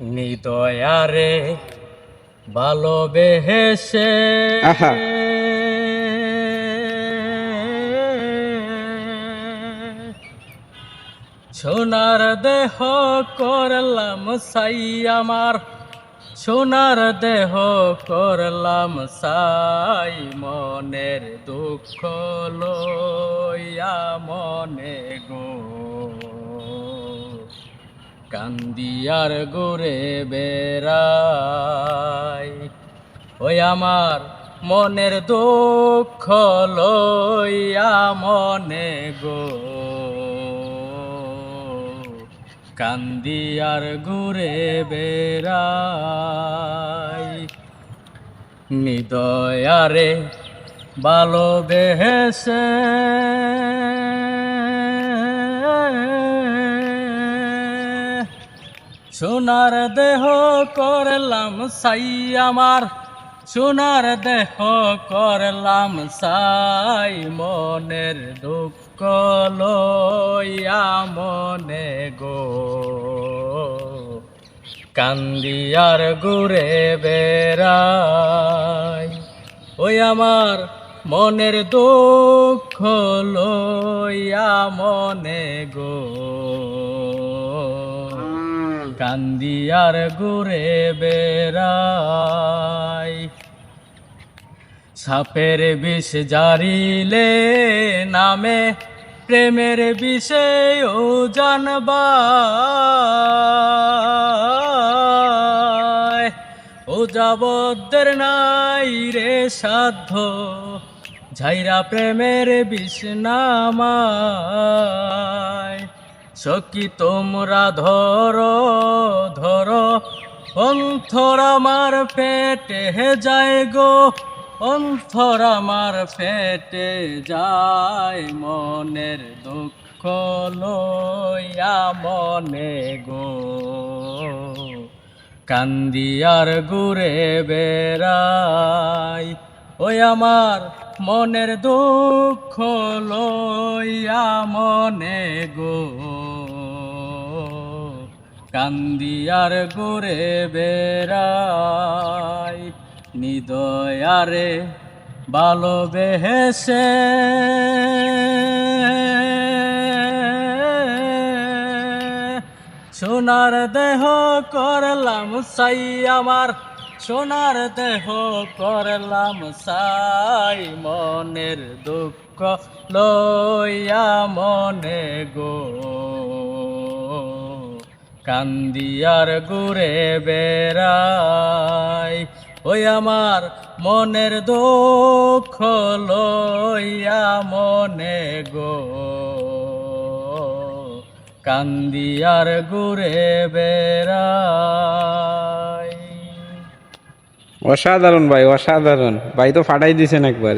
নিদয়ারে ভালোবেসে। সোনার দেহ করলাম সাই আমার। সোনার দেহ করলাম সাই মনের দুঃখ লইয়া মনে গো। কান্দিয়ার গোরে বেড়াই। ওই আমার মনের দুঃখ লইয়া মনে গো। কান্দিয়ার ঘুরে বেড়াই। নিদয়ারে ভালোবেসে সোনার দেহ করলাম সাই আমার। সোনার দেহ করলাম সাই মনের দুঃখ লইয়া মনে গো। কান্দিয়ার ঘুরে বেড়াই, ওই আমার মনের দুঃখ লইয়া মনে গো। কান্দিয়ার ঘুরে বেড়াই। সাপের বিষ জারিলে নামে প্রেমের বিষে ও জানবা ও যাবদের নাই রে সাধ্য, ঝাইরা প্রেমের বিষ নামায় সখী তোমরা ধরো ধরো, অন্থর আমার পেটে যায় গো, অন্থর আমার পেটে যায় মনের দুঃখ লইয়া মনে গো। কান্দিয়ার ঘুরে বেড়াই, ওই আমার মনের দুঃখ লইয়া মনে গো। কান্দিয়ার ঘুরে বেড়াই নিদয়ারে ভালোবেসে সোনার দেহ করলাম সাই আমার সোনার দেহ করলাম সাই মনের দুঃখ লইয়া মনে গো। কান্দিয়ার ঘুরে বেড়াই, ওই আমার মনের দুঃখ লইয়া মনে গো। কান্দিয়ার ঘুরে বেড়াই অসাধারণ ভাই অসাধারণ। ভাই তো ফাটাই দিছেন একবার।